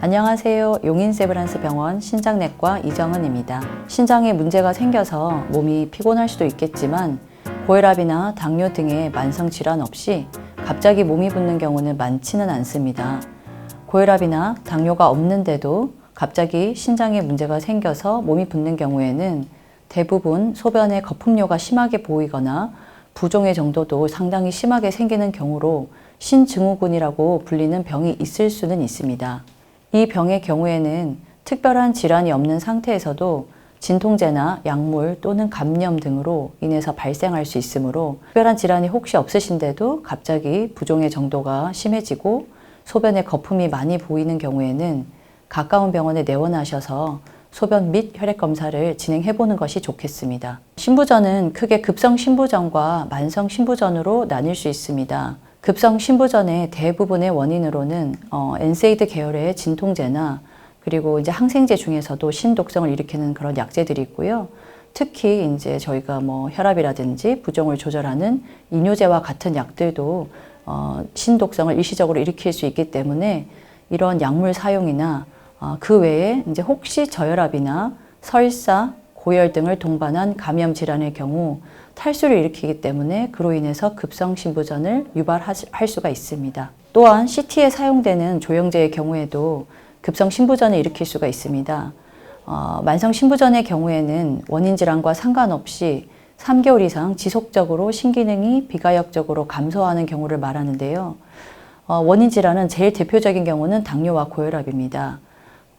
안녕하세요. 용인세브란스 병원 신장내과 이정은입니다. 신장에 문제가 생겨서 몸이 피곤할 수도 있겠지만 고혈압이나 당뇨 등의 만성 질환 없이 갑자기 몸이 붓는 경우는 많지는 않습니다. 고혈압이나 당뇨가 없는데도 갑자기 신장에 문제가 생겨서 몸이 붓는 경우에는 대부분 소변에 거품료가 심하게 보이거나 부종의 정도도 상당히 심하게 생기는 경우로 신증후군이라고 불리는 병이 있을 수는 있습니다. 이 병의 경우에는 특별한 질환이 없는 상태에서도 진통제나 약물 또는 감염 등으로 인해서 발생할 수 있으므로 특별한 질환이 혹시 없으신데도 갑자기 부종의 정도가 심해지고 소변에 거품이 많이 보이는 경우에는 가까운 병원에 내원하셔서 소변 및 혈액 검사를 진행해 보는 것이 좋겠습니다. 신부전은 크게 급성 신부전과 만성 신부전으로 나뉠 수 있습니다. 급성 신부전의 대부분의 원인으로는 어, 엔세이드 계열의 진통제나 그리고 이제 항생제 중에서도 신독성을 일으키는 그런 약제들이 있고요. 특히 이제 저희가 뭐 혈압이라든지 부종을 조절하는 이뇨제와 같은 약들도 어, 신독성을 일시적으로 일으킬 수 있기 때문에 이런 약물 사용이나 어, 그 외에 이제 혹시 저혈압이나 설사, 고열 등을 동반한 감염 질환의 경우 탈수를 일으키기 때문에 그로 인해서 급성 신부전을 유발할 수가 있습니다. 또한 CT에 사용되는 조영제의 경우에도 급성 신부전을 일으킬 수가 있습니다. 어, 만성 신부전의 경우에는 원인 질환과 상관없이 3개월 이상 지속적으로 신기능이 비가역적으로 감소하는 경우를 말하는데요. 어, 원인 질환은 제일 대표적인 경우는 당뇨와 고혈압입니다.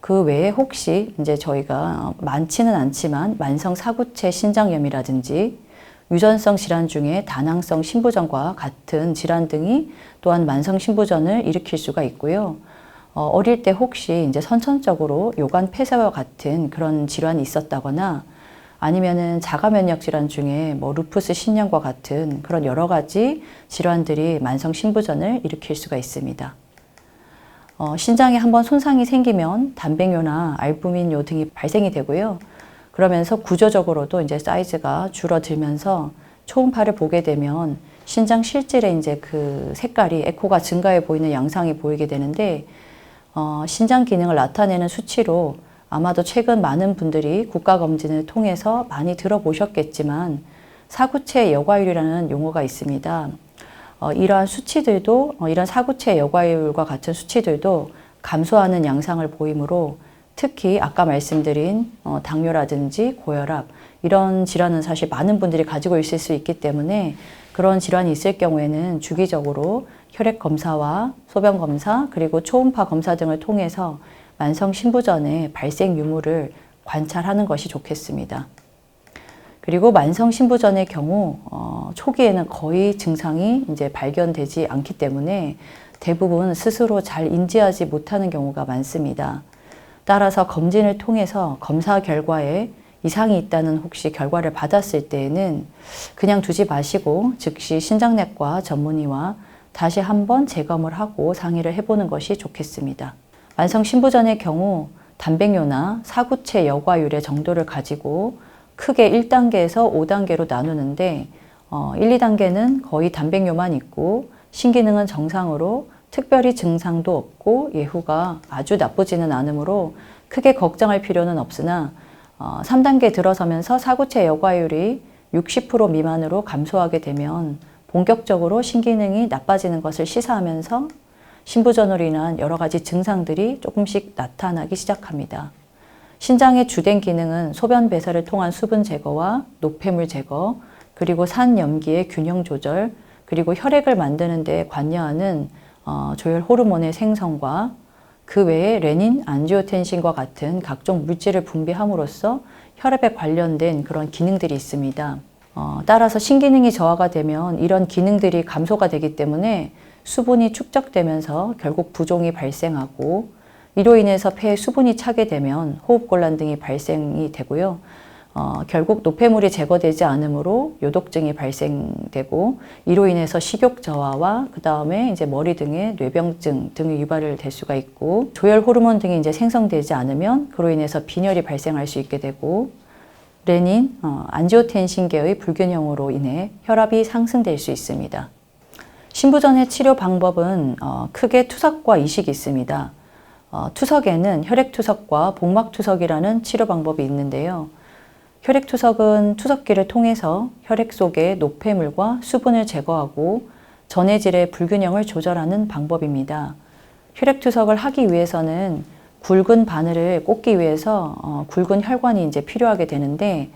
그 외에 혹시 이제 저희가 많지는 않지만 만성 사구체 신장염이라든지 유전성 질환 중에 다낭성 신부전과 같은 질환 등이 또한 만성 신부전을 일으킬 수가 있고요. 어, 릴때 혹시 이제 선천적으로 요관 폐쇄와 같은 그런 질환이 있었다거나 아니면은 자가 면역 질환 중에 뭐 루푸스 신염과 같은 그런 여러 가지 질환들이 만성 신부전을 일으킬 수가 있습니다. 어, 신장에 한번 손상이 생기면 단백뇨나 알부민뇨 등이 발생이 되고요. 그러면서 구조적으로도 이제 사이즈가 줄어들면서 초음파를 보게 되면 신장 실질의 이제 그 색깔이 에코가 증가해 보이는 양상이 보이게 되는데 어, 신장 기능을 나타내는 수치로 아마도 최근 많은 분들이 국가 검진을 통해서 많이 들어보셨겠지만 사구체 여과율이라는 용어가 있습니다. 어, 이러한 수치들도 어, 이런 사구체 여과율과 같은 수치들도 감소하는 양상을 보이므로 특히 아까 말씀드린 어, 당뇨라든지 고혈압 이런 질환은 사실 많은 분들이 가지고 있을 수 있기 때문에 그런 질환이 있을 경우에는 주기적으로 혈액 검사와 소변 검사 그리고 초음파 검사 등을 통해서 만성 신부전의 발생 유무를 관찰하는 것이 좋겠습니다. 그리고 만성 신부전의 경우 어, 초기에는 거의 증상이 이제 발견되지 않기 때문에 대부분 스스로 잘 인지하지 못하는 경우가 많습니다. 따라서 검진을 통해서 검사 결과에 이상이 있다는 혹시 결과를 받았을 때에는 그냥 두지 마시고 즉시 신장내과 전문의와 다시 한번 재검을 하고 상의를 해보는 것이 좋겠습니다. 만성 신부전의 경우 단백뇨나 사구체 여과율의 정도를 가지고 크게 1단계에서 5단계로 나누는데 어, 1, 2단계는 거의 단백뇨만 있고 신기능은 정상으로 특별히 증상도 없고 예후가 아주 나쁘지는 않으므로 크게 걱정할 필요는 없으나 어, 3단계 들어서면서 사구체 여과율이 60% 미만으로 감소하게 되면 본격적으로 신기능이 나빠지는 것을 시사하면서 신부전으로 인한 여러 가지 증상들이 조금씩 나타나기 시작합니다. 신장의 주된 기능은 소변 배설을 통한 수분 제거와 노폐물 제거, 그리고 산 염기의 균형 조절, 그리고 혈액을 만드는 데 관여하는 어, 조혈 호르몬의 생성과 그 외에 레닌, 안지오텐신과 같은 각종 물질을 분비함으로써 혈압에 관련된 그런 기능들이 있습니다. 어, 따라서 신기능이 저하가 되면 이런 기능들이 감소가 되기 때문에 수분이 축적되면서 결국 부종이 발생하고 이로 인해서 폐에 수분이 차게 되면 호흡곤란 등이 발생이 되고요. 어, 결국 노폐물이 제거되지 않으므로 요독증이 발생되고 이로 인해서 식욕 저하와 그 다음에 이제 머리 등의 뇌병증 등의 유발을 될 수가 있고 조혈 호르몬 등이 이제 생성되지 않으면 그로 인해서 빈혈이 발생할 수 있게 되고 레닌, 어, 안지오텐신계의 불균형으로 인해 혈압이 상승될 수 있습니다. 신부전의 치료 방법은 어, 크게 투석과 이식이 있습니다. 어, 투석에는 혈액투석과 복막투석이라는 치료 방법이 있는데요. 혈액투석은 투석기를 통해서 혈액 속의 노폐물과 수분을 제거하고 전해질의 불균형을 조절하는 방법입니다. 혈액투석을 하기 위해서는 굵은 바늘을 꽂기 위해서 어, 굵은 혈관이 이제 필요하게 되는데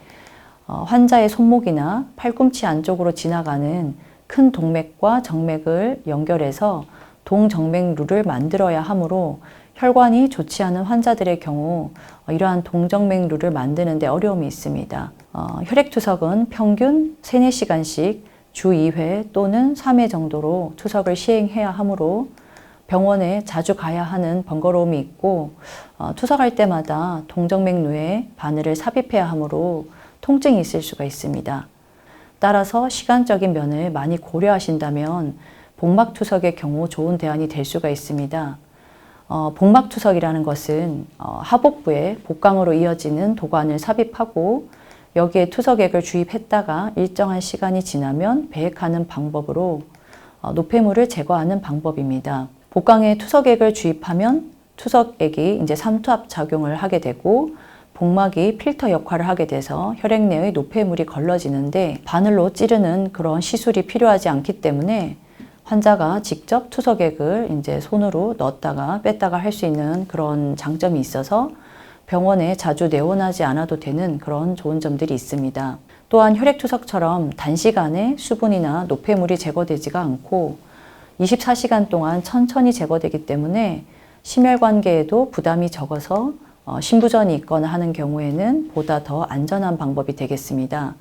어, 환자의 손목이나 팔꿈치 안쪽으로 지나가는 큰 동맥과 정맥을 연결해서 동정맥루를 만들어야 하므로 혈관이 좋지 않은 환자들의 경우 어, 이러한 동정맥루를 만드는데 어려움이 있습니다. 어, 혈액투석은 평균 3, 4시간씩 주 2회 또는 3회 정도로 투석을 시행해야 하므로 병원에 자주 가야 하는 번거로움이 있고 어, 투석할 때마다 동정맥루에 바늘을 삽입해야 하므로 통증이 있을 수가 있습니다. 따라서 시간적인 면을 많이 고려하신다면 복막 투석의 경우 좋은 대안이 될 수가 있습니다. 어, 복막투석이라는 것은 어, 하복부에 복강으로 이어지는 도관을 삽입하고 여기에 투석액을 주입했다가 일정한 시간이 지나면 배액하는 방법으로 어, 노폐물을 제거하는 방법입니다. 복강에 투석액을 주입하면 투석액이 이제 삼투압 작용을 하게 되고 복막이 필터 역할을 하게 돼서 혈액 내의 노폐물이 걸러지는데 바늘로 찌르는 그런 시술이 필요하지 않기 때문에 환자가 직접 투석액을 이제 손으로 넣었다가 뺐다가 할 수 있는 그런 장점이 있어서 병원에 자주 내원하지 않아도 되는 그런 좋은 점들이 있습니다. 또한 혈액투석처럼 단시간에 수분이나 노폐물이 제거되지가 않고 24시간 동안 천천히 제거되기 때문에 심혈관계에도 부담이 적어서 어, 신부전이 있거나 하는 경우에는 보다 더 안전한 방법이 되겠습니다.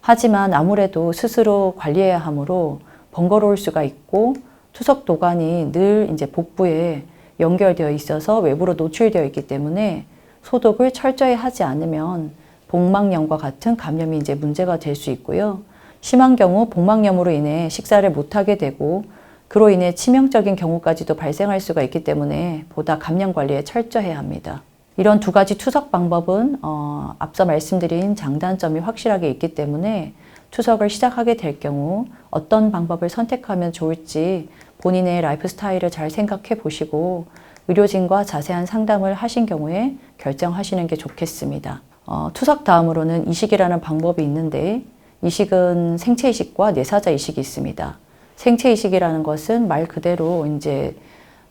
하지만 아무래도 스스로 관리해야 하므로 번거로울 수가 있고 투석 도관이 늘 이제 복부에 연결되어 있어서 외부로 노출되어 있기 때문에 소독을 철저히 하지 않으면 복막염과 같은 감염이 이제 문제가 될 수 있고요. 심한 경우 복막염으로 인해 식사를 못하게 되고 그로 인해 치명적인 경우까지도 발생할 수가 있기 때문에 보다 감염 관리에 철저해야 합니다. 이런 두 가지 투석 방법은 어, 앞서 말씀드린 장단점이 확실하게 있기 때문에 투석을 시작하게 될 경우 어떤 방법을 선택하면 좋을지 본인의 라이프 스타일을 잘 생각해 보시고 의료진과 자세한 상담을 하신 경우에 결정하시는 게 좋겠습니다. 어, 투석 다음으로는 이식이라는 방법이 있는데 이식은 생체 이식과 뇌사자 이식이 있습니다. 생체 이식이라는 것은 말 그대로 이제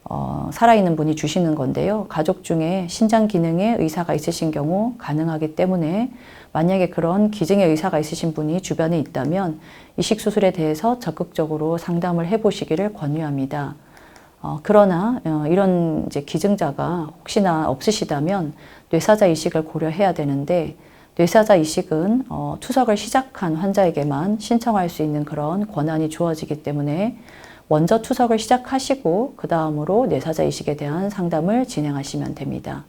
어, 살아있는 분이 주시는 건데요. 가족 중에 신장 기능에 의사가 있으신 경우 가능하기 때문에 만약에 그런 기증의 의사가 있으신 분이 주변에 있다면 이식 수술에 대해서 적극적으로 상담을 해보시기를 권유합니다. 어, 그러나 어, 이런 이제 기증자가 혹시나 없으시다면 뇌사자 이식을 고려해야 되는데 뇌사자 이식은 어, 투석을 시작한 환자에게만 신청할 수 있는 그런 권한이 주어지기 때문에 먼저 투석을 시작하시고 그 다음으로 뇌사자 이식에 대한 상담을 진행하시면 됩니다.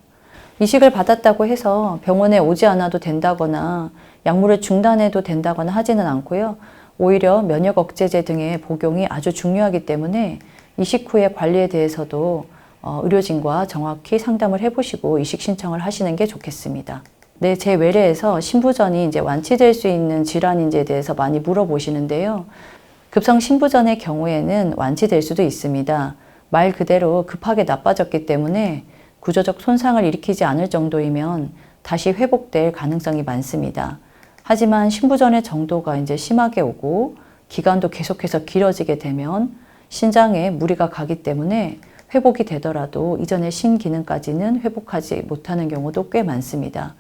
이식을 받았다고 해서 병원에 오지 않아도 된다거나 약물을 중단해도 된다거나 하지는 않고요. 오히려 면역 억제제 등의 복용이 아주 중요하기 때문에 이식 후의 관리에 대해서도 어, 의료진과 정확히 상담을 해보시고 이식 신청을 하시는 게 좋겠습니다. 네, 제 외래에서 신부전이 이제 완치될 수 있는 질환인지에 대해서 많이 물어보시는데요. 급성 신부전의 경우에는 완치될 수도 있습니다. 말 그대로 급하게 나빠졌기 때문에 구조적 손상을 일으키지 않을 정도이면 다시 회복될 가능성이 많습니다. 하지만 신부전의 정도가 이제 심하게 오고 기간도 계속해서 길어지게 되면 신장에 무리가 가기 때문에 회복이 되더라도 이전의 신기능까지는 회복하지 못하는 경우도 꽤 많습니다.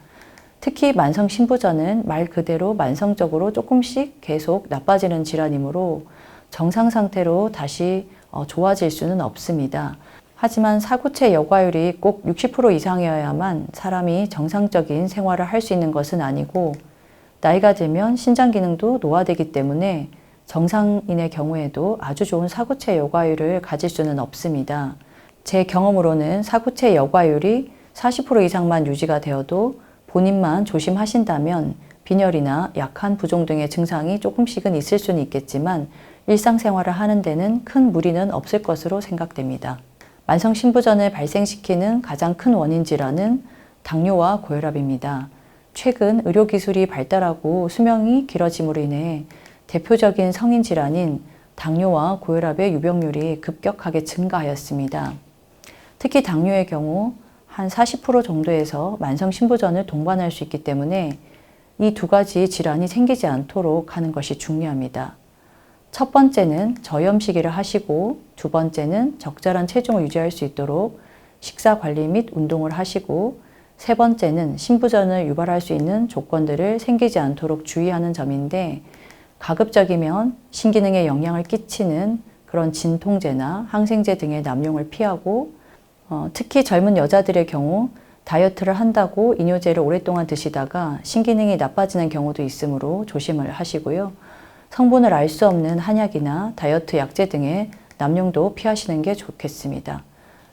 특히 만성 신부전은 말 그대로 만성적으로 조금씩 계속 나빠지는 질환이므로 정상 상태로 다시 어, 좋아질 수는 없습니다. 하지만 사구체 여과율이 꼭 60% 이상이어야만 사람이 정상적인 생활을 할 수 있는 것은 아니고 나이가 들면 신장 기능도 노화되기 때문에 정상인의 경우에도 아주 좋은 사구체 여과율을 가질 수는 없습니다. 제 경험으로는 사구체 여과율이 40% 이상만 유지가 되어도 본인만 조심하신다면 빈혈이나 약한 부종 등의 증상이 조금씩은 있을 수는 있겠지만 일상생활을 하는 데는 큰 무리는 없을 것으로 생각됩니다. 만성 신부전을 발생시키는 가장 큰 원인 질환은 당뇨와 고혈압입니다. 최근 의료기술이 발달하고 수명이 길어짐으로 인해 대표적인 성인 질환인 당뇨와 고혈압의 유병률이 급격하게 증가하였습니다. 특히 당뇨의 경우 한 40% 정도에서 만성 신부전을 동반할 수 있기 때문에 이 두 가지 질환이 생기지 않도록 하는 것이 중요합니다. 첫 번째는 저염식이를 하시고 두 번째는 적절한 체중을 유지할 수 있도록 식사 관리 및 운동을 하시고 세 번째는 신부전을 유발할 수 있는 조건들을 생기지 않도록 주의하는 점인데 가급적이면 신기능에 영향을 끼치는 그런 진통제나 항생제 등의 남용을 피하고 어, 특히 젊은 여자들의 경우 다이어트를 한다고 이뇨제를 오랫동안 드시다가 신기능이 나빠지는 경우도 있으므로 조심을 하시고요. 성분을 알 수 없는 한약이나 다이어트 약제 등의 남용도 피하시는 게 좋겠습니다.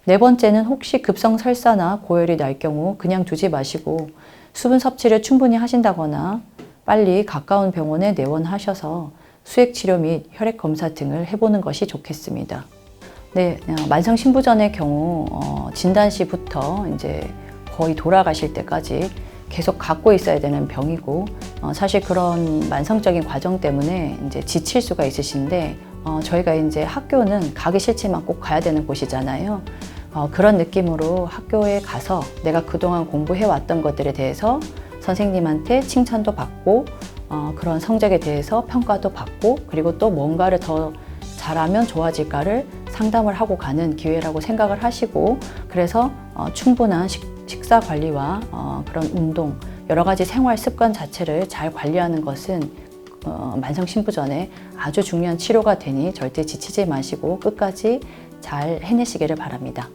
네 번째는 혹시 급성 설사나 고열이 날 경우 그냥 두지 마시고 수분 섭취를 충분히 하신다거나 빨리 가까운 병원에 내원하셔서 수액 치료 및 혈액 검사 등을 해보는 것이 좋겠습니다. 네, 어, 만성 신부전의 경우 어, 진단 시부터 이제 거의 돌아가실 때까지 계속 갖고 있어야 되는 병이고 어, 사실 그런 만성적인 과정 때문에 이제 지칠 수가 있으신데 어, 저희가 이제 학교는 가기 싫지만 꼭 가야 되는 곳이잖아요. 어, 그런 느낌으로 학교에 가서 내가 그동안 공부해 왔던 것들에 대해서 선생님한테 칭찬도 받고 어, 그런 성적에 대해서 평가도 받고 그리고 또 뭔가를 더 잘하면 좋아질까를 상담을 하고 가는 기회라고 생각을 하시고 그래서 어, 충분한 식, 식사 관리와 어, 그런 운동 여러 가지 생활 습관 자체를 잘 관리하는 것은 어, 만성 신부전에 아주 중요한 치료가 되니 절대 지치지 마시고 끝까지 잘 해내시기를 바랍니다.